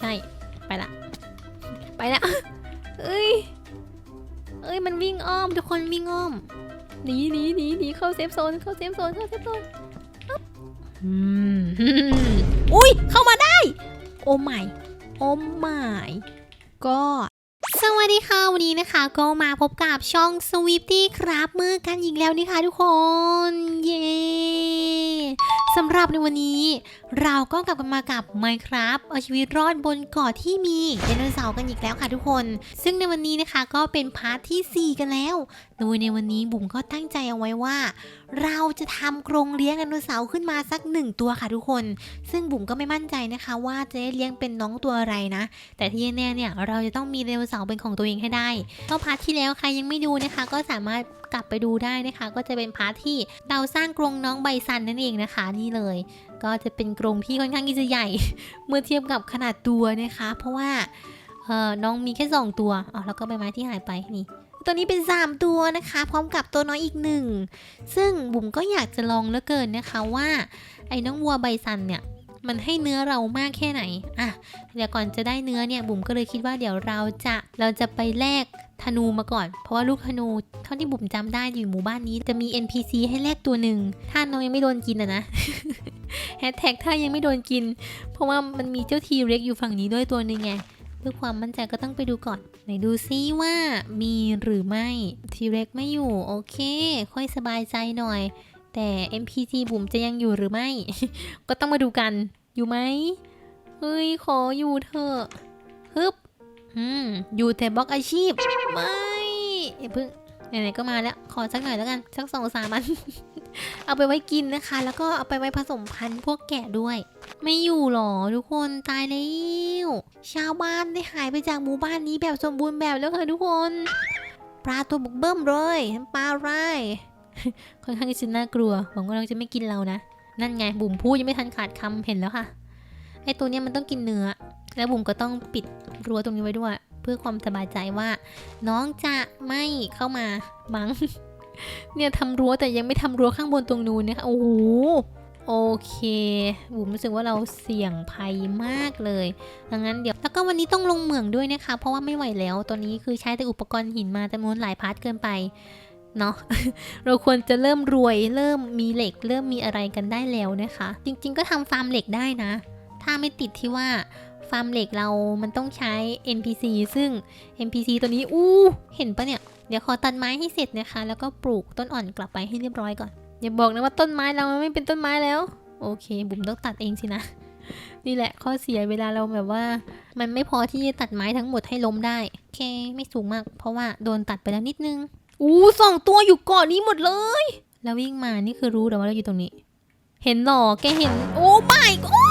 ใช่ ไปละ ไปละเอ้ย เอ้ย มันวิ่งอ้อม ทุกคนวิ่งอ้อม หนีหนีหนีหนีเข้าเซฟโซน เข้าเซฟโซน เข้าเซฟโซนอืมอุ้ย เข้ามาได้ โอ้ไม่โอ้ไม่ก็สวัสดีค่ะ วันนี้นะคะ ก็มาพบกับช่อง s w i f t y ครับมือกันอีกแล้วนี่ค่ะทุกคน เย้ สำหรับในวันนี้ เราก็กลับกันมากับไมครับเอาชีวิตรอดบนเกาะที่มีไดโนเสาร์กันอีกแล้วค่ะทุกคน ซึ่งในวันนี้นะคะก็เป็นพาร์ทที่ 4 กันแล้ว โดยในวันนี้บุ๋มก็ตั้งใจเอาไว้ว่า เราจะทำกรงเลี้ยงไดโนเสาร์ขึ้นมาสักหนึ่งตัวค่ะทุกคน ซึ่งบุ๋มก็ไม่มั่นใจนะคะ ว่าจะได้เลี้ยงเป็นน้องตัวอะไรนะ แต่ที่แน่ๆเนี่ยเราจะต้องมีไดโนเสาร์เป็นของตัวเองให้ได้ก็พาร์ทที่แล้วใครยังไม่ดูนะคะ ก็สามารถกลับไปดูได้นะคะ ก็จะเป็นพาร์ทที่เราสร้างกรงน้องใบซันนั่นเองนะคะนี่เลย ก็จะเป็นกรงที่ค่อนข้างที่จะใหญ่ เมื่อเทียบกับขนาดตัวนะคะ เพราะว่าน้องมีแค่2ตัวอ๋อแล้วก็ใบไม้ที่หายไปนี่ ตัวนี้เป็น3ตัวนะคะ พร้อมกับตัวน้อยอีกหนึ่งซึ่งบุ๋มก็อยากจะลองเหลือเกินนะคะว่า ไอ้น้องวัวใบซันเนี่ยมันให้เนื้อเรามากแค่ไหน อะ เดี๋ยวก่อนจะได้เนื้อเนี่ยบุ๋มก็เลยคิดว่าเดี๋ยวเราจะเราจะไปแลกธนูมาก่อน เพราะว่าลูกธนูเท่าที่บุ๋มจำได้อยู่หมู่บ้านนี้จะมี NPC ให้แลกตัวหนึ่ง ถ้าน้องยังไม่โดนกินอะนะแฮชแท็กถ้ายังไม่โดนกิน เพราะว่ามันมีเจ้าทีเร็กอยู่ฝั่งนี้ด้วยตัวหนึ่งไง เพื่อความมั่นใจก็ต้องไปดูก่อน ไหนดูซิว่ามีหรือไม่ ทีเร็กไม่อยู่ โอเค ค่อยสบายใจหน่อย แต่ NPC บุ๋มจะยังอยู่หรือไม่ ก็ต้องมาดูกัน อยู่ไหมเฮ้ย ขออยู่เถอะ ฮึบ อืม อยู่แต่บล็อกอาชีพ ไม่เพิ่งไหนๆก็มาแล้ว ขอสักหน่อยแล้วกัน สักสองสามอัน เอาไปไว้กินนะคะ แล้วก็เอาไปไว้ผสมพันธุ์พวกแกะด้วย ไม่อยู่หรอทุกคนตายแล้วชาวบ้านได้หายไปจากหมู่บ้านนี้แบบสมบูรณ์แบบแล้วค่ะทุกคน ปลาตัวบุกเบิ้มเลยปลาไรค่อนข้างที่จะน่ากลัวหวังว่าน้องจะไม่กินเรานะ นั่นไงบุ๋มพูดยังไม่ทันขาดคำเห็นแล้วค่ะไอตัวเนี้ยมันต้องกินเนื้อ แล้วบุ๋มก็ต้องปิดรั้วตรงนี้ไว้ด้วย เพื่อความสบายใจว่า น้องจะไม่เข้ามามั้งเนี่ยทำรั้วแต่ยังไม่ทำรั้วข้างบนตรงนู้นนะคะโอ้โห โอเคบุ๋มรู้สึกว่าเราเสี่ยงภัยมากเลยดังนั้นเดี๋ยวแล้วก็วันนี้ต้องลงเหมืองด้วยนะคะ เพราะว่าไม่ไหวแล้วตอนนี้คือใช้แต่อุปกรณ์หินมาจำนวนหลายพาร์ทเกินไปเนาะเราควรจะเริ่มรวยเริ่มมีเหล็ก เริ่มมีอะไรกันได้แล้วนะคะ จริง ๆ ก็ทำฟาร์มเหล็กได้นะ ถ้าไม่ติดที่ว่าฟาร์มเหล็กเรามันต้องใช้ NPC ซึ่ง NPC ตัวนี้อู้เห็นปะเนี่ย เดี๋ยวขอตัดไม้ให้เสร็จนะคะ แล้วก็ปลูกต้นอ่อนกลับไปให้เรียบร้อยก่อน อย่าบอกนะว่าต้นไม้เรามันไม่เป็นต้นไม้แล้ว โอเค บุ๋มต้องตัดเองสินะ นี่แหละข้อเสียเวลาเราแบบว่า มันไม่พอที่จะตัดไม้ทั้งหมดให้ล้มได้โอเค ไม่สูงมาก เพราะว่าโดนตัดไปแล้วนิดนึงอู้สองตัวอยู่เกาะนี้หมดเลยแล้ววิ่งมานี่คือรู้แต่ว่าเราอยู่ตรงนี้ เห็นหรอแกเห็น โอ้ไม่โอ้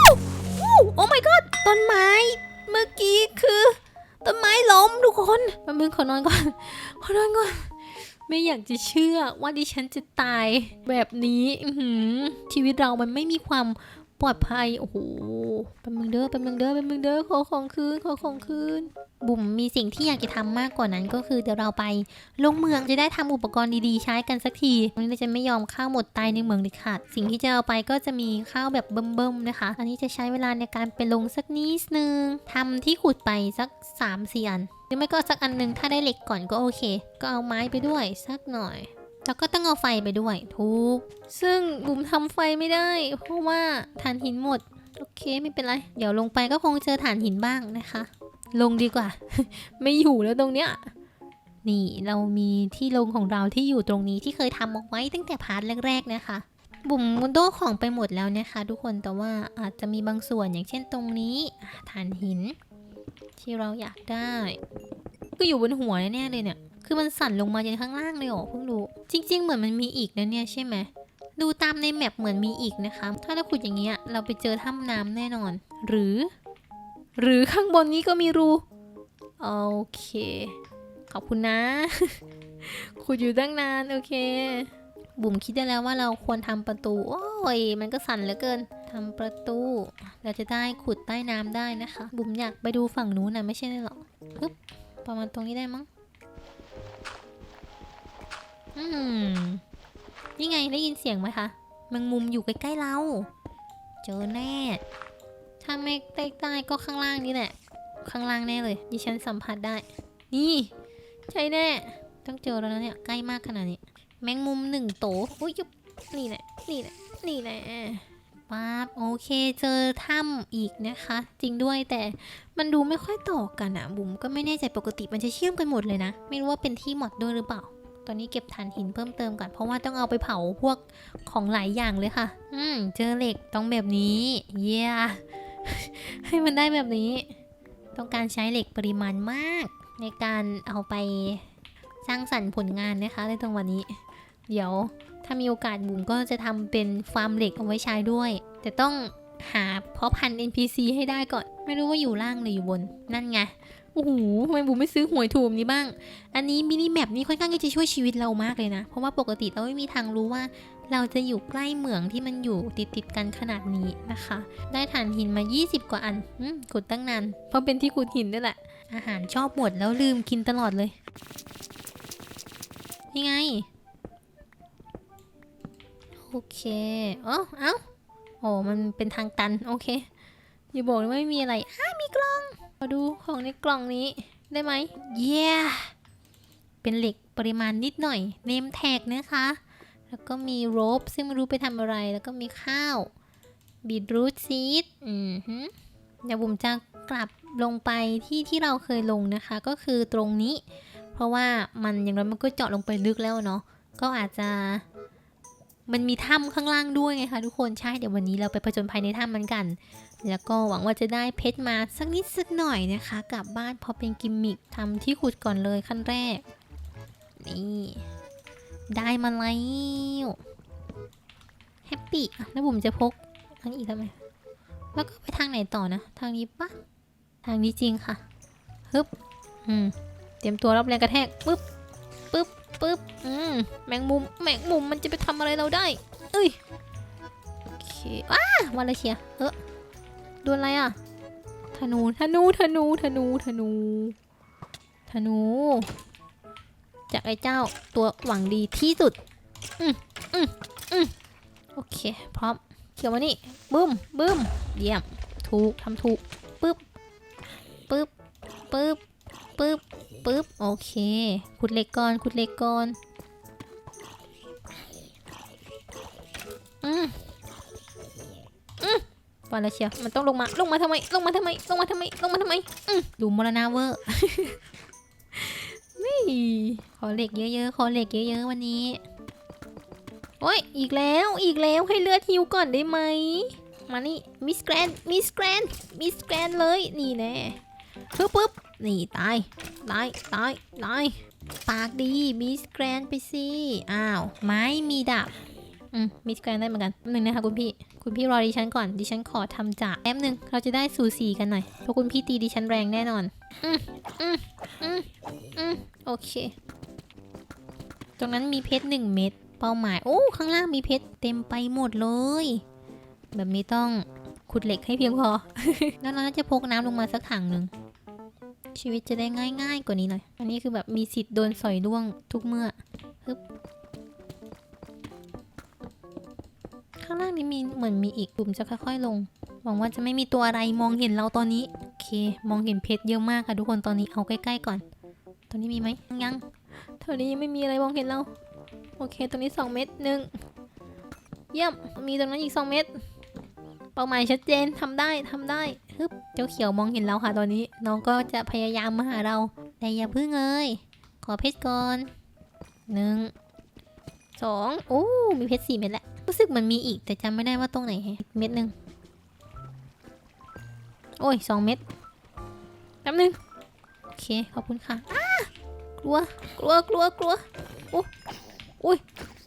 โอ้โอ้ my god ต้นไม้ เมื่อกี้คือ ต้นไม้ล้มทุกคนแป๊บนึงขอนอนก่อนขอนอนก่อน ไม่อยากจะเชื่อว่าดิฉันจะตายแบบนี้ชีวิตเรามันไม่มีความ ปลอดภัย โอ้โหแป๊บนึงเด้อแป๊บนึงเด้อแป๊บนึงเด้อขอของคืนขอของคืน บุ๋มมีสิ่งที่อยากจะทำมากกว่านั้นก็คือเดี๋ยวเราไป ลงเมืองจะได้ทำอุปกรณ์ดีๆ ใช้กันสักทีวันนี้จะไม่ยอมข้าวหมดตายในเมืองเด็ดขาดสิ่งที่จะเอาไปก็จะมีข้าวแบบเบิ่มๆนะคะ อันนี้จะใช้เวลาในการไปลงสักนิดนึงทำที่ขุดไปสัก3ามสี่อันหรือไม่ก็สักอันหนึงถ้าได้เหล็กก่อนก็โอเค ก็เอาไม้ไปด้วยสักหน่อย แล้วก็ต้องเอาไฟไปด้วยทุก ซึ่งบุ๋มทำไฟไม่ได้ เพราะว่าถ่านหินหมด โอเคไม่เป็นไร เดี๋ยวลงไปก็คงเจอถ่านหินบ้างนะคะ ลงดีกว่า ไม่อยู่แล้วตรงเนี้ย นี่เรามีที่ลงของเราที่อยู่ตรงนี้ที่เคยทำเอาไว้ตั้งแต่พาร์ทแรก ๆ นะคะ บุ๋มโดของไปหมดแล้วนะคะ ทุกคน แต่ว่าอาจจะมีบางส่วนอย่างเช่นตรงนี้ฐานหิน ที่เราอยากได้ ก็อยู่บนหัวแน่เลยเนี่ย คือมันสั่นลงมาจนข้างล่างเลยเหรอเพิ่งรู้ จริง ๆ เหมือนมันมีอีกนะเนี่ยใช่ไหม ดูตามในแมปเหมือนมีอีกนะคะ ถ้าเราขุดอย่างเงี้ยเราไปเจอถ้ำน้ำแน่นอน หรือ หรือข้างบนนี้ก็มีรูโอเค ขอบคุณนะ ขุดอยู่ตั้งนานโอเค บุ๋มคิดได้แล้วว่าเราควรทำประตู โอ้ย มันก็สั่นเหลือเกินทำประตู เราจะได้ขุดใต้น้ำได้นะคะ บุ๋มอยากไปดูฝั่งนู้นนะไม่ใช่หรอปึ๊บประมาณตรงนี้ได้มั้ง อืมนี่ไงได้ยินเสียงไหมคะแมงมุมอยู่ใกล้ๆเรา เจอแน่ ถ้าไม่ใกล้ๆก็ข้างล่างนี่แหละ ข้างล่างแน่เลย ดิฉันสัมผัสได้ นี่ ใช่แน่ ต้องเจอแล้วนะเนี่ย ใกล้มากขนาดนี้ แมงมุมหนึ่งโตอุ้ยยุบนี่แหละ นี่แหละ นี่แหละปั๊บโอเค เจอถ้ำอีกนะคะ จริงด้วยแต่มันดูไม่ค่อยต่อกันอะบุ๋มก็ไม่แน่ใจปกติมันจะเชื่อมกันหมดเลยนะ ไม่รู้ว่าเป็นที่หมดด้วยหรือเปล่า ตอนนี้เก็บถ่านหินเพิ่มเติมก่อน เพราะว่าต้องเอาไปเผาพวกของหลายอย่างเลยค่ะ อืม เจอเหล็กต้องแบบนี้ เย้ให้มันได้แบบนี้ ต้องการใช้เหล็กปริมาณมาก ในการเอาไปสร้างสรรค์ผลงานนะคะในตรงวันนี้ เดี๋ยวถ้ามีโอกาสบุ๋มก็จะทำเป็นฟาร์มเหล็กเอาไว้ใช้ด้วย แต่ต้องหาเพาะพันธุ์ NPC ให้ได้ก่อน ไม่รู้ว่าอยู่ล่างหรืออยู่บน นั่นไง โอ้โหทำไมบุมไม่ซื้อหวยถูกนี้บ้าง อันนี้มินิแมปนี้ค่อนข้างที่จะช่วยชีวิตเรามากเลยนะ เพราะว่าปกติเราไม่มีทางรู้ว่า เราจะอยู่ใกล้เหมืองที่มันอยู่ติดติดกันขนาดนี้นะคะ ได้ถ่านหินมา 20 กว่าอันอขุดตั้งนาน เพราะเป็นที่ขุดหินนี่แหละ อาหารชอบหมดแล้วลืมกินตลอดเลย นี่ไง โอเคเอ้าเอ้าโอ้มันเป็นทางตัน โอเค อย่าบอกว่าไม่มีอะไรอ้ามีกล่อง มาดูของในกล่องนี้ได้ไหมเย้เป็นเหล็กปริมาณนิดหน่อย เนมแท็กนะคะ แล้วก็มีโรบซึ่งไม่รู้ไปทำอะไร แล้วก็มีข้าวบีทรูทซีดอืมฮึเดี๋ยวบุ๋มจะกลับลงไปที่ที่เราเคยลงนะคะ ก็คือตรงนี้ เพราะว่ามันอย่างน้อยมันก็เจาะลงไปลึกแล้วเนาะ ก็อาจจะมันมีถ้ำข้างล่างด้วยไงคะทุกคน ใช่ เดี๋ยววันนี้เราไปผจญภัยในถ้ำมันกัน แล้วก็หวังว่าจะได้เพชรมาสักนิดสักหน่อยนะคะ กลับบ้านพอเป็นกิมมิคทำที่ขุดก่อนเลยขั้นแรก นี่ ได้มาแล้วแฮปปี้แล้วบุ๋มจะพกทางอีกทำไม แล้วก็ไปทางไหนต่อนะ ทางนี้ปะทางนี้จริงค่ะฮึบอืมเตรียมตัวรับแรงกระแทกปึ๊บปึ๊บปึ๊บอืมแมงมุมแมงมุมมันจะไปทำอะไรเราได้ เอ้ยโอเคอ้าวันละเชียเออ โดนอะไรอะ ธนู ธนู ธนู ธนู ธนู ธนู จากไอ้เจ้าตัวหวังดีที่สุด อืมอืมอืมโอเค พร้อม เขียวมานี่ บึ้มบึ้มเยี่ยม ถูกทำถูก ปึ๊บ ปึ๊บ ปึ๊บ ปึ๊บ ปึ๊บ โอเค ขุดเหล็กก่อน ขุดเหล็กก่อน อืมอืม ว่าแล้วเชียวมันต้องลงมาลงมาทำไมลงมาทำไมลงมาทำไมลงมาทำไมอืมดูมรณาเวอร์นี่ขอเหล็กเยอะๆขอเหล็กเยอะๆวันนี้โอ้ยอีกแล้วอีกแล้วให้เลือดฮิวก่อนได้ไหมมานี่มิสแกรนมิสแกรนมิสแกรนเลยนี่แน่ปึ๊บปึ๊บนี่ตายตายตายตายปากดีมิสแกรนไปสิอ้าว ไม้มีดาบ อืมมิสแกรนได้เหมือนกันแป๊บนึงนะคะคุณพี่ คุณพี่รอดิฉันก่อน ดิฉันขอทำจากแป๊บนึงเราจะได้สูสีกันหน่อย เพราะคุณพี่ตีดิฉันแรงแน่นอน อืมอืมอืมอืมโอเค ตรงนั้นมีเพชรหนึ่งเม็ด เป้าหมาย โอ้ ข้างล่างมีเพชรเต็มไปหมดเลย แบบนี้ต้องขุดเหล็กให้เพียงพอ แล้วเราน่าจะพกน้ำลงมาสักถังหนึ่งชีวิตจะได้ง่ายๆกว่านี้หน่อย อันนี้คือแบบมีสิทธิ์โดนสอยล่วงทุกเมื่อฮึบ ข้างล่างนี้มีเหมือนมีอีกปุ่มจะค่อยๆลง หวังว่าจะไม่มีตัวอะไรมองเห็นเราตอนนี้ โอเค มองเห็นเพชรเยอะมากค่ะทุกคนตอนนี้เอาใกล้ๆก่อน ตอนนี้มีไหมยังเท่านี้ยังไม่มีอะไรมองเห็นเรา โอเค ตรงนี้สองเม็ดหนึ่งเยี่ยม มีตรงนั้นอีกสองเม็ดเป้าหมายชัดเจนทำได้ทำได้ฮึบเจ้าเขียวมองเห็นเราค่ะตอนนี้ น้องก็จะพยายามมาหาเรา แต่อย่าพึ่งเอ้ยขอเพชรก่อนหนึ่งสองโอ้มีเพชรสี่เม็ดแล้ว รู้สึกมันมีอีกแต่จำไม่ได้ว่าตรงไหนเม็ดหนึ่งโอ้ยสองเม็ดแป๊บนึงโอเคขอบคุณค่ะกลัวกลัวกลัวกลัวโอ้อุ้ย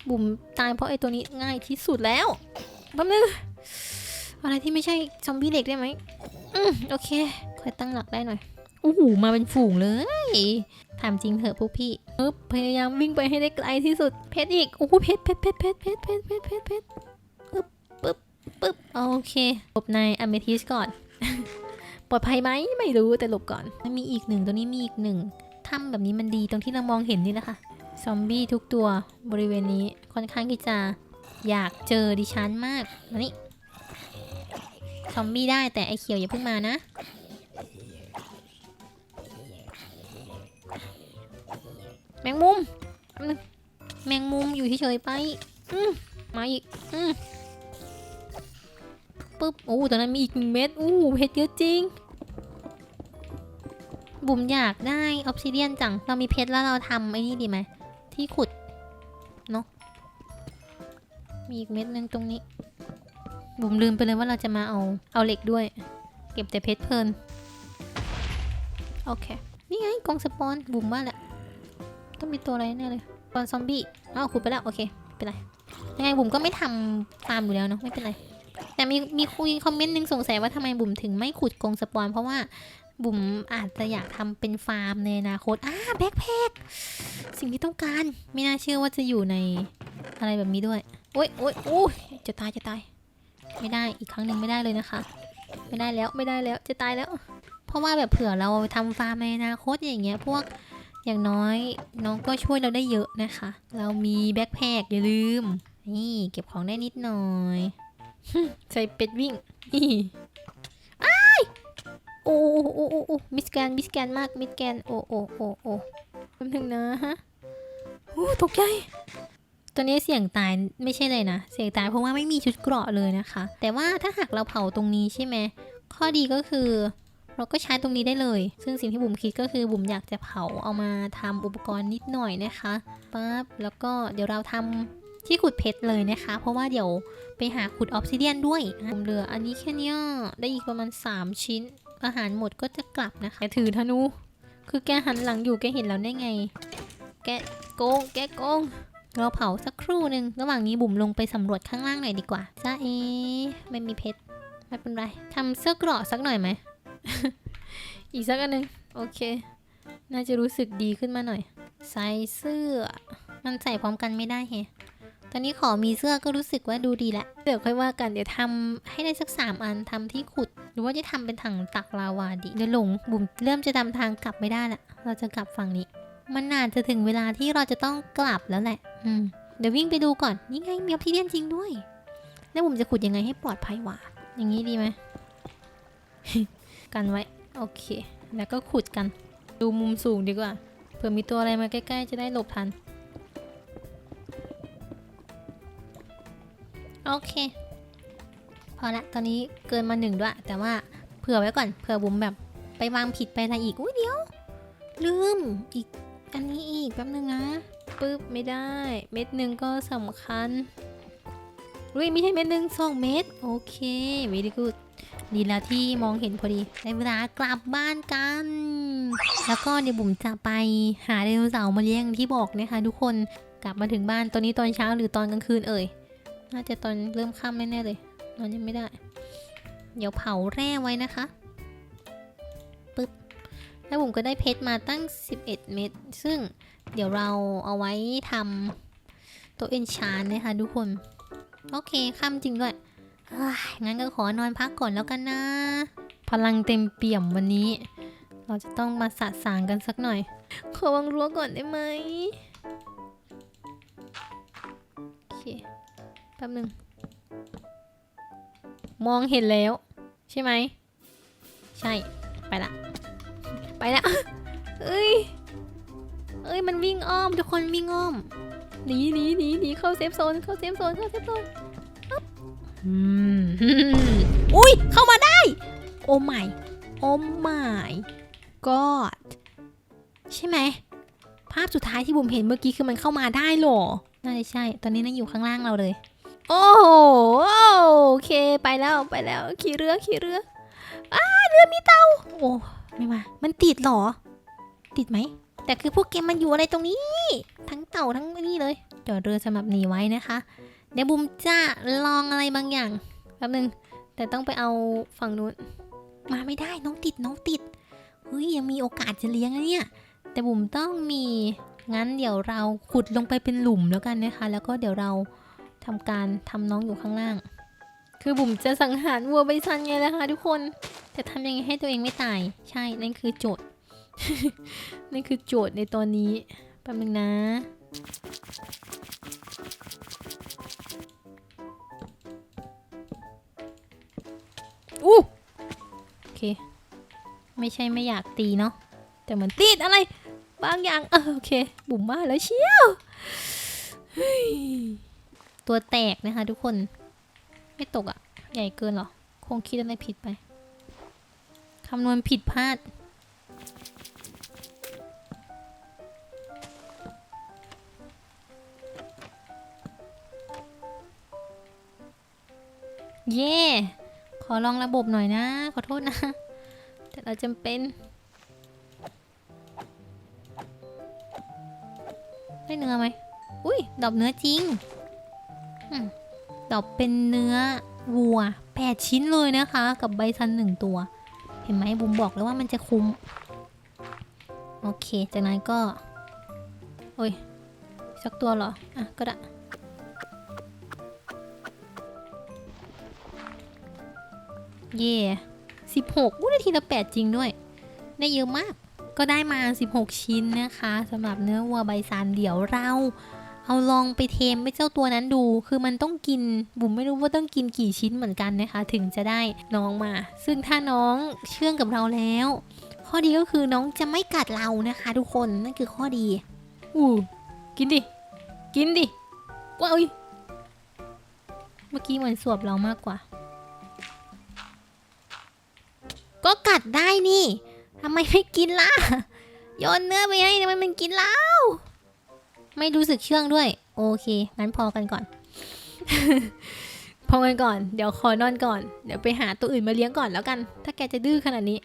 บุ๋มตายเพราะไอ้ตัวนี้ง่ายที่สุดแล้วแป๊บนึงอะไรที่ไม่ใช่ซอมบี้เหล็กได้ไหมอืมโอเคค่อยตั้งหลักได้หน่อยโอ้โหมาเป็นฝูงเลยถามจริงเถอะพวกพี่ ปึ๊บพยายามวิ่งไปให้ได้ไกลที่สุด เพชรอีก โอ้โหเพชรเพชรเพชรเพชรเพชรเพชรเพชรเพชรเพชรปึ๊บปึ๊บปึ๊บโอเคหลบในอเมทิสก่อน ปลอดภัยไหมไม่รู้แต่หลบก่อน มันมีอีกหนึ่งตัวนี้มีอีกหนึ่งถ้ำแบบนี้มันดีตรงที่เรามองเห็นนี่แหละค่ะซอมบี้ทุกตัวบริเวณนี้ค่อนข้างที่จะอยากเจอดิฉันมากมานี่ซอมบี้ได้แต่ไอเขียวอย่าเพิ่งมานะ แมงมุมแป๊บนึงแมงมุมอยู่เฉยๆไป อืมมาอีก อืมปึ๊บ โอ้ตอนนั้นมีอีกหนึ่งเม็ดอู้เพชรเยอะจริง บุ๋มอยากได้ออ s ซิเดียนจัง เรามีเพชรแล้วเราทำไอ้นี่ดีไหม ที่ขุด เนาะมีอีกเม็ดหนึงตรงนี้ บุ๋มลืมไปเลยว่าเราจะมาเอา เอาเหล็กด้วย เก็บแต่เพชรเพลิน โอเค นี่ไงกองสปอน บุ๋มว่าแหละต้อง มีตัวอะไรแน่เลยตอนซอมบี้อ้าวขุดไปแล้วโอเคไม่เป็นไรยังไงบุ๋มก็ไม่ทำฟาร์มอยู่แล้วเนาะไม่เป็นไร แต่มีมีคุยคอมเมนต์หนึงสงสัยว่าทำไมบุ๋มถึงไม่ขุดกรงสปอนเพราะว่าบุ๋มอาจจะอยากทำเป็นฟาร์มในอนาคตอ่าแบ็คแพคสิ่งที่ต้องการไม่น่าเชื่อว่าจะอยู่ในอะไรแบบนี้ด้วยโอ๊ยโอ๊ยโอ้ยจะตายจะตาย ไม่ได้อีกครั้งหนึ่งไม่ได้เลยนะคะ ไม่ได้แล้วไม่ได้แล้วจะตายแล้ว เพราะว่าแบบเผื่อเราทำฟาร์มในอนาคตอย่างเงี้ยพวก อย่างน้อยน้องก็ช่วยเราได้เยอะนะคะ เรามีแบ็คแพคอย่าลืม นี่เก็บของได้นิดหน่อยใส่เป็ดวิ่งนี่อ้ายโอ้โอ้โอ้โอ้โอ้มิสแกนมิสแกนมากมิสแกนโอ้โอ้โอ้โอ้แป๊บนึงนะฮะโอ้ตกใจตอนนี้เสี่ยงตายไม่ใช่เลยนะ เสี่ยงตายเพราะว่าไม่มีชุดเกราะเลยนะคะ แต่ว่าถ้าหากเราเผาตรงนี้ใช่ไหมข้อดีก็คือ เราก็ใช้ตรงนี้ได้เลย ซึ่งสิ่งที่บุ๋มคิดก็คือบุ๋มอยากจะเผาเอามาทำอุปกรณ์นิดหน่อยนะคะปั๊บแล้วก็เดี๋ยวเราทำที่ขุดเพชรเลยนะคะ เพราะว่าเดี๋ยวไปหาขุดออ s ซิเดียนด้วยผมเหลืออันนี้แค่เนี้ยได้อีกประมาณ 3 ชิ้น อาหารหมดก็จะกลับนะคะแกถือธนู คือแกหันหลังอยู่แกเห็นเราได้ไง แกโกง แกโกง เราเผาสักครู่หนึ่งระหว่างนี้บุ๋มลงไปสำรวจข้างล่างหน่อยดีกว่าจ้าเอไม่มีเพชรไม่เป็นไรทำเสื้อเกราะสักหน่อยไหม อีกสักอันหนึ่งโอเค น่าจะรู้สึกดีขึ้นมาหน่อย ใส่เสื้อ มันใส่พร้อมกันไม่ได้เฮตอนนี้ขอมีเสื้อก็รู้สึกว่าดูดีละเดี๋ยวค่อยว่ากันเดี๋ยวทำให้ได้สักสามอันทำที่ขุด หรือว่าจะทำเป็นถังตักลาวาดีเดี๋ยวหลงบุ๋มเริ่มจะทำทางกลับไม่ได้ละเราจะกลับฝั่งนี้ มันนานจะถึงเวลาที่เราจะต้องกลับแล้วแหละ อืมเดี๋ยววิ่งไปดูก่อนนี่ไงมีออพซิเดียนจริงด้วย แล้วผมจะขุดยังไงให้ปลอดภัยวะอย่างนี้ดีไหม กันไว้ โอเค แล้วก็ขุดกัน ดูมุมสูงดีกว่า เผื่อมีตัวอะไรมาใกล้ ๆ จะได้หลบทัน โอเค พอละตอนนี้เกินมาหนึ่งด้วย แต่ว่าเผื่อไว้ก่อน เผื่อบุ๋มแบบไปวางผิดไปอะไรอีก อุ้ยเดี๋ยว ลืม อีก อันนี้อีกแป๊บนึงนะปึ๊บไม่ได้ เม็ดหนึ่งก็สำคัญอุ้ยไม่ใช่เม็ดหนึ่งสองเม็ด โอเค very good ดีแล้วที่มองเห็นพอดีได้เวลากลับบ้านกัน แล้วก็เดี๋ยวบุ๋มจะไปหาไดโนเสาร์มาเลี้ยงที่บอกนะคะ ทุกคนกลับมาถึงบ้านตอนนี้ตอนเช้าหรือตอนกลางคืนเอ่ยน่าจะตอนเริ่มค่ำแน่ๆเลยนอนยังไม่ได้ เดี๋ยวเผาแร่ไว้นะคะปึ๊บแล้วบุ๋มก็ได้เพชรมาตั้ง 11 เม็ดซึ่งเดี๋ยวเราเอาไว้ทำตัวเอนชานนะคะทุกคน โอเคค่ำจริงด้วย งั้นก็ขอนอนพักก่อนแล้วกันนะ พลังเต็มเปี่ยมวันนี้ เราจะต้องมาสะสางกันสักหน่อย ขอวางรั้วก่อนได้ไหมโอเคแป๊บหนึ่งมองเห็นแล้ว ใช่ไหม ใช่ ไปละ ไปละเอ้ยเอ้ย มันวิ่งอ้อม ทุกคนวิ่งอ้อม หนีหนีหนีหนีเข้าเซฟโซน เข้าเซฟโซน เข้าเซฟโซน อืมอุ้ยเข้ามาได้ โอ้ไม่โอ้ไม่กอดใช่ไหม ภาพสุดท้ายที่บุ๋มเห็นเมื่อกี้คือมันเข้ามาได้เหรอ น่าจะใช่ ตอนนี้นั่งอยู่ข้างล่างเราเลย โอ้โหโอเคไปแล้วไปแล้ว ขี่เรือขี่เรืออ้าเรือมีเตา โอ้ไม่มา มันติดเหรอ ติดไหม แต่คือพวกเกมมันอยู่อะไรตรงนี้ ทั้งเต่าทั้งนี่เลย จอดเรือสำหรับหนีไว้นะคะ เดี๋ยวบุมจะลองอะไรบางอย่างแป๊บนึง แต่ต้องไปเอาฝั่งนู้น มาไม่ได้น้องติดน้องติดเฮ้ยยังมีโอกาสจะเลี้ยงนะเนี่ย แต่บุ๋มต้องมีงั้นเดี๋ยวเราขุดลงไปเป็นหลุมแล้วกันนะคะ แล้วก็เดี๋ยวเราทำการทำน้องอยู่ข้างล่าง คือบุ๋มจะสังหารวัวไบซันไงล่ะคะทุกคน แต่ทำยังไงให้ตัวเองไม่ตาย ใช่ นั่นคือโจทย์ นั่นคือโจทย์ในตอนนี้แป๊บนึงนะ ออู้โอเค ไม่ใช่ไม่อยากตีเนาะแต่เหมือนติดอะไร บางอย่างเออโอเค บุ๋มว่าแล้วเชียวเฮ้ยตัวแตกนะคะทุกคน ไม่ตกอะ่ะ ใหญ่เกินหรอ คงคิดอะไรผิดไปคำนวณผิดพลาดเย่ ขอลองระบบหน่อยนะ ขอโทษนะ แต่เราจำเป็นได้เนื้อไหมอุ้ยดอกเนื้อจริงดอกเป็นเนื้อวัว8ชิ้นเลยนะคะ กับใบซันหนึ่งตัว เห็นไหมบุมบอกแล้วว่ามันจะคุ้ม โอเค จากนั้นก็ โอ้ยสักตัวเหรอ อะ ก็ได้ เย่สิบหกอู้ได้ทีละแปดจริงด้วย ได้เยอะมาก ก็ได้มา 16 ชิ้นนะคะสำหรับเนื้อวัวใบซานเดี๋ยวเรา เอาลองไปเทมไปเจ้าตัวนั้นดู คือมันต้องกิน บุ๋มไม่รู้ว่าต้องกินกี่ชิ้นเหมือนกันนะคะ ถึงจะได้น้องมา ซึ่งถ้าน้องเชื่องกับเราแล้ว ข้อดีก็คือน้องจะไม่กัดเรานะคะ ทุกคนนั่นคือข้อดีอู้กินดิ กินดิว้าวอุ๊ยเมื่อกี้เหมือนสวบเรามากกว่า ก็กัดได้นี่ทำไมไม่กินล่ะโยนเนื้อไปให้ทำไมมันกินแล้วไม่รู้สึกเชื่องด้วย โอเค งั้นพอกันก่อน พอกันก่อน เดี๋ยวขอนอนก่อน เดี๋ยวไปหาตัวอื่นมาเลี้ยงก่อนแล้วกัน ถ้าแกจะดื้อขนาดนี้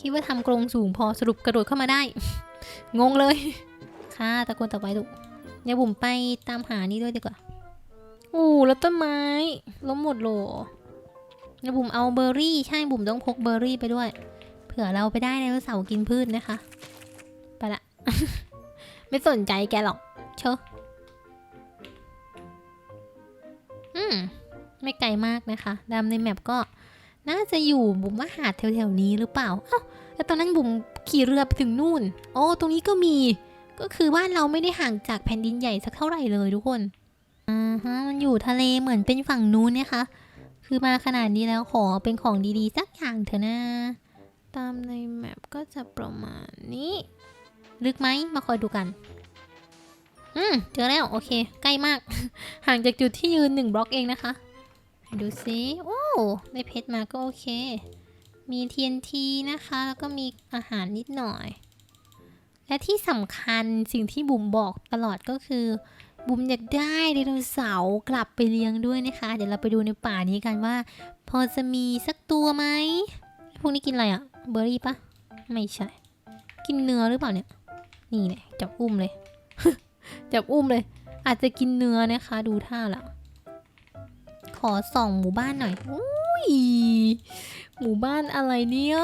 คิดว่าทำกรงสูงพอสรุปกระโดดเข้ามาได้ งงเลย ค่ะ ตะโกนต่อไปลูกเดี๋ยวบุ๋มไปตามหานี่ด้วยดีกว่า โอ้แล้วต้นไม้ล้มหมดโหล เดี๋ยวบุ๋มเอาเบอร์รี่ ใช่บุ๋มต้องพกเบอร์รี่ไปด้วย เผื่อเราไปได้ไดโนเสาร์กินพืชนะคะ ไปละ ไม่สนใจแกหรอกเชอะอืม ไม่ไกลมากนะคะดำในแมปก็น่าจะอยู่บุ๋มว่าหาดแถวๆนี้หรือเปล่าเอ้าแล้วตอนนั้นบุ๋มขี่เรือไปถึงนู่น โอ้ตรงนี้ก็มี ก็คือบ้านเราไม่ได้ห่างจากแผ่นดินใหญ่สักเท่าไหร่เลยทุกคน อ่าฮะ มันอยู่ทะเลเหมือนเป็นฝั่งนู้นนะคะ คือมาขนาดนี้แล้วขอเป็นของดีๆ สักอย่างเถอะนะ ตามในแมปก็จะประมาณนี้ ลึกไหมมาคอยดูกัน อืม เจอแล้ว โอเค ใกล้มาก ห่างจากจุดที่ยืนหนึ่งบล็อกเองนะคะ ดูซิโอ้ได้เพชรมาก็โอเค มี TNT นะคะ แล้วก็มีอาหารนิดหน่อย และที่สำคัญสิ่งที่บุ๋มบอกตลอดก็คือ บุ๋มอยากได้ไดโนเสาร์กลับไปเลี้ยงด้วยนะคะ เดี๋ยวเราไปดูในป่านี้กันว่า พอจะมีสักตัวไหมพวกนี้กินอะไรอะเบอร์รี่ปะไม่ใช่ กินเนื้อหรือเปล่าเนี่ย นี่เนี่ยจับอุ้มเลย จับอุ้มเลย อาจจะกินเนื้อนะคะ ดูท่าละขอส่องหมู่บ้านหน่อยอุ้ยหมู่บ้านอะไรเนี่ย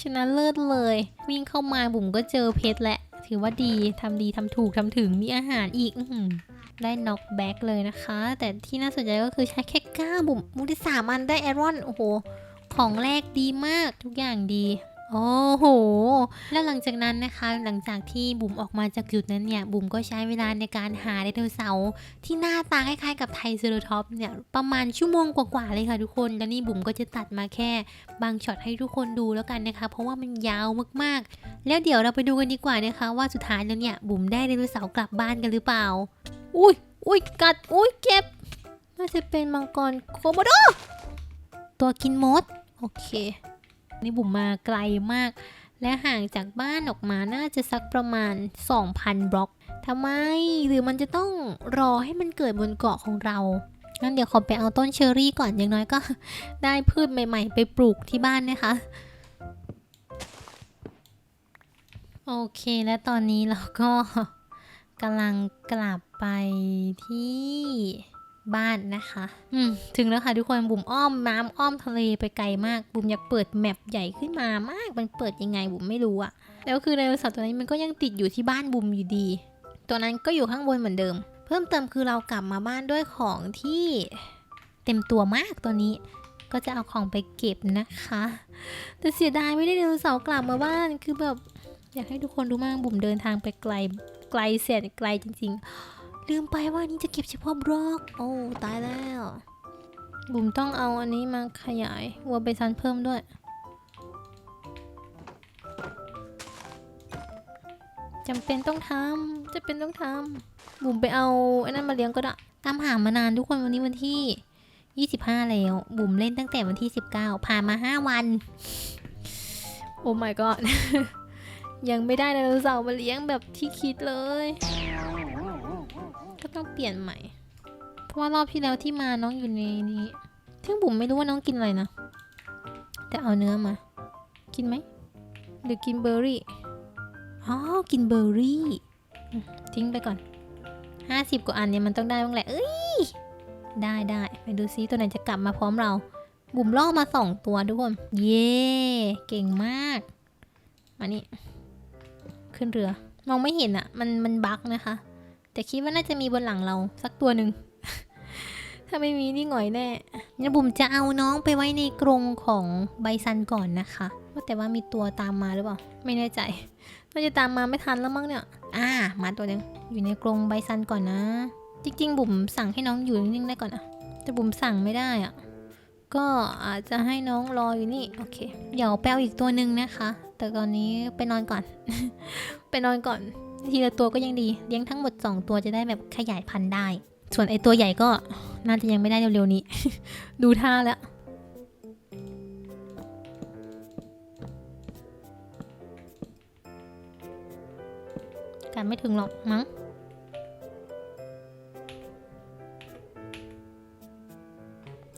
ชนะเลิศเลย วิ่งเข้ามาบุ๋มก็เจอเพชรแหละ ถือว่าดีทำดีทำถูกทำถึงมีอาหารอีกอได้น็อกแบ็กเลยนะคะ แต่ที่น่าสนใจก็คือใช้แค่ก้าบุ๋มมุที่สามอันได้แอรอน โอ้โห ของแรกดีมากทุกอย่างดี โอ้โห แล้วหลังจากนั้นนะคะ หลังจากที่บุ๋มออกมาจากจุดนั้นเนี่ย บุ๋มก็ใช้เวลาในการหาไดโนเสาร์ที่หน้าตาคล้ายๆกับไทเซอร์ท็อปเนี่ย ประมาณชั่วโมงกว่าๆเลยค่ะทุกคน แล้วนี่บุ๋มก็จะตัดมาแค่บางช็อตให้ทุกคนดูแล้วกันนะคะ เพราะว่ามันยาวมากๆ แล้วเดี๋ยวเราไปดูกันดีกว่านะคะ ว่าสุดท้ายแล้วเนี่ย บุ๋มได้ไดโนเสาร์กลับบ้านกันหรือเปล่า อุ้ยอุ้ยกัด อุ้ยเจ็บ น่าจะเป็นมังกรโคโมโด ตัวกินมด โอเค นี่บุ๋มมาไกลมาก และห่างจากบ้านออกมาน่าจะสักประมาณ 2,000 บล็อกทำไม หรือมันจะต้องรอให้มันเกิดบนเกาะของเรางั้นเดี๋ยวขอไปเอาต้นเชอร์รี่ก่อนอย่างน้อยก็ ได้พืชใหม่ ๆ ไปปลูกที่บ้านนะคะ โอเคและตอนนี้เราก็กำลังกลับไปที่ บ้านนะคะ อืมถึงแล้วค่ะทุกคนบุ๋มอ้อมน้ำอ้อมทะเลไปไกลมากบุ๋มอยากเปิดแมปใหญ่ขึ้นมามาก มันเปิดยังไงบุ๋มไม่รู้อะแล้วคือไดโนเสาร์ตัวนี้มันก็ยังติดอยู่ที่บ้านบุ๋มอยู่ดี ตัวนั้นก็อยู่ข้างบนเหมือนเดิม เพิ่มเติมคือเรากลับมาบ้านด้วยของที่เต็มตัวมากตัวนี้ ก็จะเอาของไปเก็บนะคะ แต่เสียดายไม่ได้ไดโนเสาร์กลับมาบ้านคือแบบอยากให้ทุกคนรู้มากบุ๋มเดินทางไปไกลไกลแสนไกลจริง ๆ ลืมไปว่านี่จะเก็บเฉพาะบล็อก โอ้ตายแล้ว บุ๋มต้องเอาอันนี้มาขยายวัวเบซันเพิ่มด้วย จำเป็นต้องทำจะเป็นต้องทำบุ๋มไปเอาไอ้นั่นมาเลี้ยงก็ได้ตามหามานานทุกคนวันนี้วันที่ 25 แล้ว บุ๋มเล่นตั้งแต่วันที่ 19 ผ่านมา 5 วัน โอ้ my god ยังไม่ได้ไดโนเสาร์มาเลี้ยงแบบที่คิดเลย ก็ต้องเปลี่ยนใหม่ เพราะว่ารอบที่แล้วที่มาน้องอยู่ในนี้ซึ่งบุ๋มไม่รู้ว่าน้องกินอะไรนะ แต่เอาเนื้อมา กินไหม หรือกินเบอร์รี่ อ๋อ กินเบอร์รี่ทิ้งไปก่อนห้าสิบกว่าอันเนี่ยมันต้องได้บ้างแหละ เอ้ย ได้ได้ไปดูซิตัวไหนจะกลับมาพร้อมเรา บุ๋มล่อมาสองตัวทุกคน เย่เก่งมาก มานี่ ขึ้นเรือ มองไม่เห็นอะมันมันบั๊กนะคะ แต่คิดว่าน่าจะมีบนหลังเราสักตัวหนึ่ง ถ้าไม่มีนี่หงอยแน่งั้นบุ๋มจะเอาน้องไปไว้ในกรงของไบซันก่อนนะคะว่าแต่ว่ามีตัวตามมาหรือเปล่า ไม่แน่ใจน่าจะตามมาไม่ทันแล้วมั้งเนี่ย อ่า มาตัวหนึงอยู่ในกรงไบซันก่อนนะ จริง ๆ บุ๋มสั่งให้น้องอยู่นิ่งๆได้ก่อนนะแต่บุ๋มสั่งไม่ได้อะก็อาจจะให้น้องรออยู่นี่ โอเค เดี๋ยวแปลอีกตัวหนึ่งนะคะ แต่ตอนนี้ไปนอนก่อน ไปนอนก่อน ทีละตัวก็ยังดีเลี้ยงทั้งหมด 2 ตัวจะได้แบบขยายพันธุ์ได้ ส่วนไอตัวใหญ่ก็น่าจะยังไม่ได้เร็วๆนี้ ดูท่าแล้วการไม่ถึงหรอกมั้ง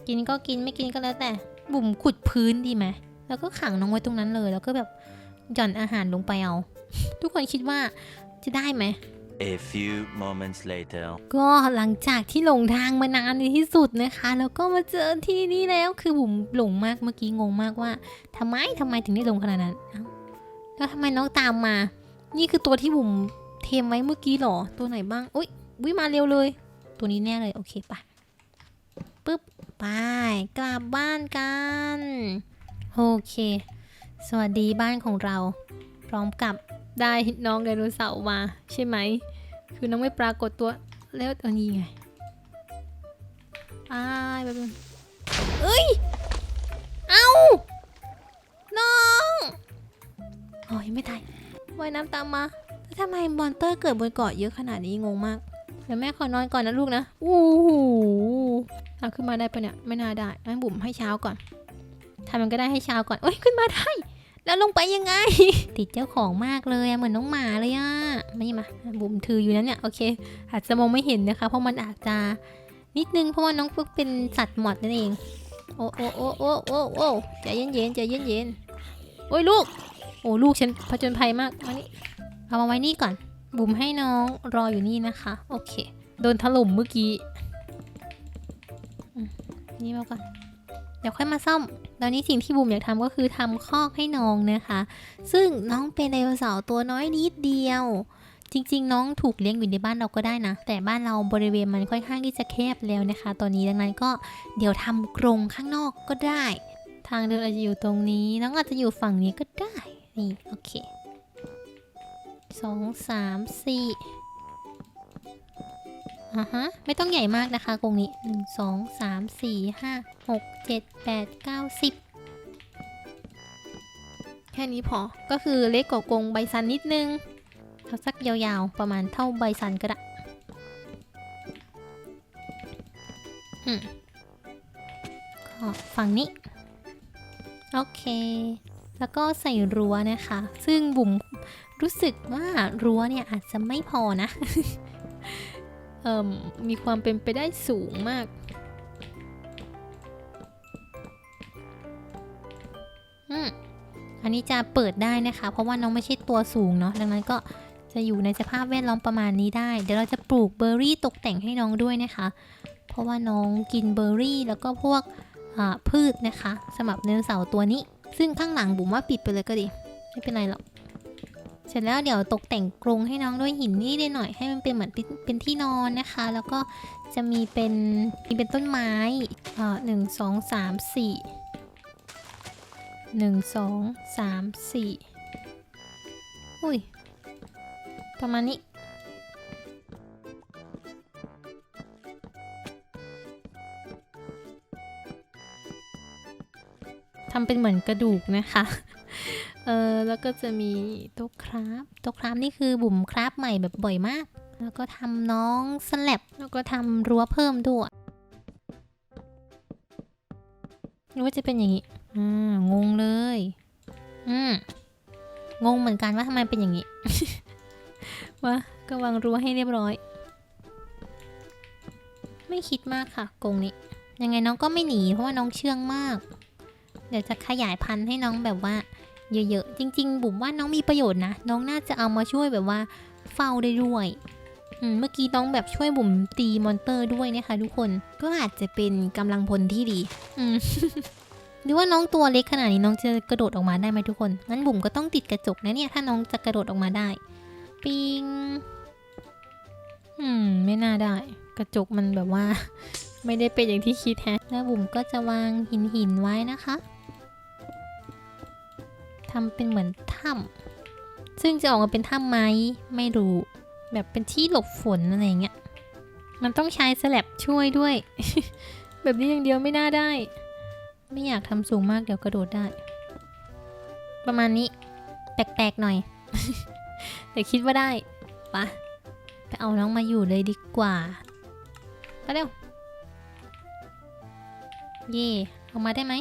กินก็กินไม่กินก็แล้วแต่ บุ่มขุดพื้นดีไหมแล้วก็ขังน้องไว้ตรงนั้นเลย แล้วก็แบบหย่อนอาหารลงไปเอา ทุกคนคิดว่า จะได้ไหม A few moments later. ก็หลังจากที่หลงทางมานานในที่สุดนะคะ แล้วก็มาเจอที่นี่แล้วคือบุ๋มหลงมากเมื่อกี้งงมากว่าทำไมทำไมถึงได้หลงขนาดนั้นเอ้าแล้วทำไมน้องตามมา นี่คือตัวที่บุ๋มเทมไว้เมื่อกี้เหรอ ตัวไหนบ้างอุ้ยวิมาเร็วเลย ตัวนี้แน่เลยโอเคไปปึ๊บไปกลับบ้านกันโอเค สวัสดีบ้านของเรา พร้อมกับ ได้น้องไดโนเสาร์มาใช่ไหม คือน้องไม่ปรากฏตัวแล้วอันนี้ไงอ้ายแบบนึงเอ้ย เอาน้องโอ้ยงไม่ตายว่ายน้ำตามมาแล้วทำไมมอนเตอร์เกิดบนเกาะเยอะขนาดนี้งงมาก เดี๋ยวแม่ขอนอนก่อนนะลูกนะ อู้หูเอาขึ้นมาได้ปะเนี่ย ไม่น่าได้งั้นบุ๋มให้เช้าก่อนทำมันก็ได้ให้เช้าก่อนโอ้ย ขึ้นมาได้ แล้วลงไปยังไง ติดเจ้าของมากเลยอะเหมือนน้องหมาเลยอะไม่มาบุ๋มถืออยู่นั้นเนี่ยโอเค อาจจะมองไม่เห็นนะคะ เพราะมันอาจจะนิดนึงเพราะว่าน้องฟึกเป็นสัตว์หมดนั่นเอง โอ้โอ้โอ้โอ้โอ้โอ้ใจเย็นเย็นใจเย็นเย็นโอ้ยลูก โอ้ลูกฉันผจญภัยมากมานี่เอามาไว้นี่ก่อน บุ๋มให้น้องรออยู่นี่นะคะ โอเค โดนถล่มเมื่อกี้นี่มาก่อน เดี๋ยวค่อยมาซ่อม ตอนนี้สิ่งที่บุ๋มอยากทำก็คือทำคอกให้น้องนะคะ ซึ่งน้องเป็นไดโนเสาร์ตัวน้อยนิดเดียว จริง ๆ น้องถูกเลี้ยงอยู่ในบ้านเราก็ได้นะ แต่บ้านเราบริเวณมันค่อนข้างที่จะแคบแล้วนะคะ ตอนนี้ดังนั้นก็เดี๋ยวทำกรงข้างนอกก็ได้ ทางเดินอาจจะอยู่ตรงนี้ น้องอาจจะอยู่ฝั่งนี้ก็ได้ นี่โอเคสองสามสี่ อ่าฮะ ไม่ต้องใหญ่มากนะคะกรงนี้หนึ่งสองสามสี่ห้าหกเจ็ดแปดเก้าสิบแค่นี้พอ ก็คือเล็กกว่ากรงใบซันนิดนึงเอาสักยาวๆ ประมาณเท่าใบซันก็ได้อืมก็ฝั่งนี้ โอเค แล้วก็ใส่รั้วนะคะ ซึ่งบุ๋มรู้สึกว่ารั้วเนี่ยอาจจะไม่พอนะ มมีความเป็นไปได้สูงมาก อันนี้จะเปิดได้นะคะ เพราะว่าน้องไม่ใช่ตัวสูงเนาะ ดังนั้นก็จะอยู่ในสภาพแวดล้อมประมาณนี้ได้ เดี๋ยวเราจะปลูกเบอร์รี่ตกแต่งให้น้องด้วยนะคะ เพราะว่าน้องกินเบอร์รี่แล้วก็พวกพืชนะคะสำหรับไดโนเสาร์ตัวนี้ ซึ่งข้างหลังบุ๋มว่าปิดไปเลยก็ดี ไม่เป็นไรหรอก เสร็จแล้วเดี๋ยวตกแต่งกรงให้น้องด้วยหินนี่ได้หน่อยให้มันเป็นเหมือนเป็นที่นอนนะคะ แล้วก็จะมีเป็นมีเป็นต้นไม้อ่าหนึ่งสองสามสี่หนึ่งสองสามสี่อุ้ยประมาณนี้ทำเป็นเหมือนกระดูกนะคะ เออแล้วก็จะมีโต๊ะคราฟโต๊ะคราฟนี่คือบุ๋มคราฟใหม่แบบบ่อยมาก แล้วก็ทำน้องสแลบแล้วก็ทำรั้วเพิ่มด้วยนึกว่าจะเป็นอย่างนี้อ่างงเลย อืมงงเหมือนกันว่าทำไมเป็นอย่างนี้ว่าก็วางรั้วให้เรียบร้อย ไม่คิดมากค่ะกงนี้ ยังไงน้องก็ไม่หนีเพราะว่าน้องเชื่องมาก เดี๋ยวจะขยายพันธุ์ให้น้องแบบว่า เยอะๆ จริง ๆ บุ๋มว่าน้องมีประโยชน์นะ น้องน่าจะเอามาช่วยแบบว่าเฝ้าได้ด้วยเมื่อกี้น้องแบบช่วยบุ๋มตีมอนเตอร์ด้วยนะคะทุกคนก็อาจจะเป็นกำลังพลที่ดีหรือว่าน้องตัวเล็กขนาดนี้น้องจะกระโดดออกมาได้ไหมทุกคนงั้นบุ๋มก็ต้องติดกระจกนะเนี่ยถ้าน้องจะกระโดดออกมาได้ ปิงอืมไม่น่าได้ กระจกมันแบบว่า ไม่ได้เป็นอย่างที่คิดแฮะแล้วบุ๋มก็จะวางหินหินไว้นะคะ ทำเป็นเหมือนถ้ำซึ่งจะออกมาเป็นถ้ำไหมไม่รู้แบบเป็นที่หลบฝนอะไรอย่างเงี้ยมันต้องใช้สลับช่วยด้วย แบบนี้อย่างเดียวไม่น่าได้ ไม่อยากทำสูงมากเดี๋ยวกระโดดได้ ประมาณนี้ แปลกๆหน่อย แต่คิดว่าได้ปะไปเอาน้องมาอยู่เลยดีกว่าไปเร็ว เย่ออกมาได้ไหม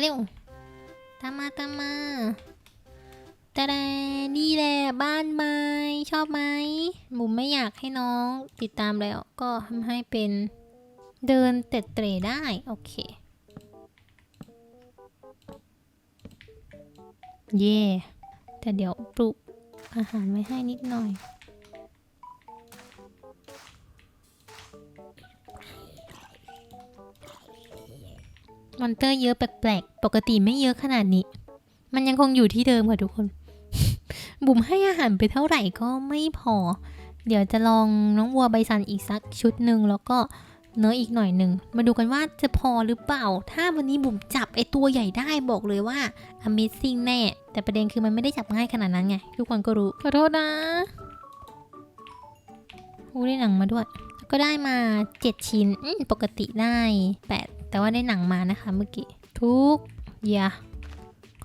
เร็ว ตามมาตามมาตาดนี่แหละบ้านไม้ชอบไหมบุ๋มไม่อยากให้น้องติดตามแล้ว ก็ทำให้เป็นเดินเตะเตร่ได้ โอเค เย่แต่เดี๋ยวปลุกอาหารไว้ให้นิดหน่อย มอนเตอร์เยอะแปลกๆ ปกติไม่เยอะขนาดนี้ มันยังคงอยู่ที่เดิมค่ะทุกคน บุ๋มให้อาหารไปเท่าไหร่ก็ไม่พอ เดี๋ยวจะลองน้องวัวใบซันอีกสักชุดหนึ่งแล้วก็เนื้ออีกหน่อยหนึ่ง มาดูกันว่าจะพอหรือเปล่า ถ้าวันนี้บุ๋มจับไอตัวใหญ่ได้บอกเลยว่า Amazing แน่ แต่ประเด็นคือมันไม่ได้จับง่ายขนาดนั้นไง ทุกคนก็รู้ ขอโทษนะอู้ได้หนังมาด้วย ก็ได้มา 7 ชิ้น ปกติได้ 8 แต่ว่าได้หนังมานะคะเมื่อกี้ ทุกอย่า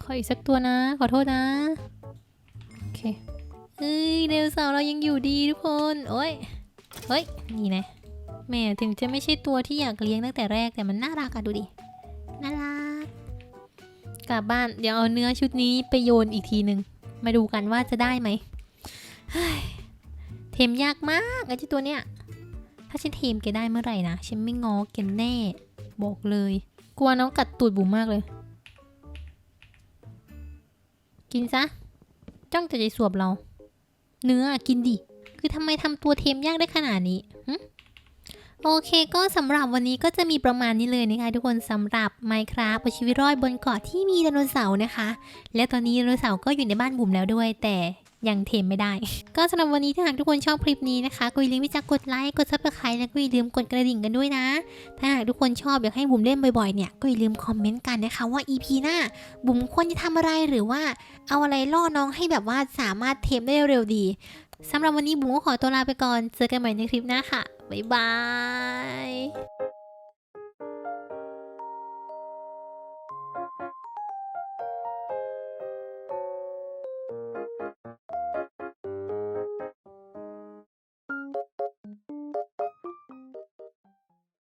ขออีกสักตัวนะ ขอโทษนะ โอเคเฮ้ยเดวสาร์เรายังอยู่ดีทุกคน โอ้ยเฮ้ย นี่นะแม่ถึงจะไม่ใช่ตัวที่อยากเลี้ยงตั้งแต่แรกแต่มันน่ารักอะดูดิ น่ารัก กลับบ้านเดี๋ยวเอาเนื้อชุดนี้ไปโยนอีกทีหนึ่งมาดูกันว่าจะได้ไหมเฮ้เทมยากมากไอ้เจ้าตัวเนี้ย ถ้าฉันเทมแกได้เมื่อไหร่นะ ฉันไม่งอแกแน่ บอกเลย กลัวน้องกัดตูดบุ๋มมากเลย กินซะ จ้องจะใจสวบเรา เนื้อกินดิ คือทำไมทำตัวเทมยากได้ขนาดนี้โอเคก็สำหรับวันนี้ก็จะมีประมาณนี้เลยนะคะทุกคนสำหรับ Minecraft ชีวิตรอดบนเกาะที่มีไดโนเสาร์นะคะ และตอนนี้ไดโนเสาร์ก็อยู่ในบ้านบุ๋มแล้วด้วยแต่ ยังเทมไม่ได้ ก็สำหรับวันนี้ถ้าหากทุกคนชอบคลิปนี้นะคะก็อย่าลืมที่จะกดไลค์กด subscribe แล้วก็อย่าลืมกดกระดิ่งกันด้วยนะ ถ้าหากทุกคนชอบอยากให้บุ๋มเล่นบ่อยๆเนี่ยก็อย่าลืมคอมเมนต์กันนะคะว่า EP หน้าบุ๋มควรจะทำอะไรหรือว่า เอาอะไรล่อน้องให้แบบว่าสามารถเทมได้เร็วดีสำหรับวันนี้บุ๋มก็ขอตัวลาไปก่อนเจอกันใหม่ในคลิปหน้าค่ะบ๊ายบาย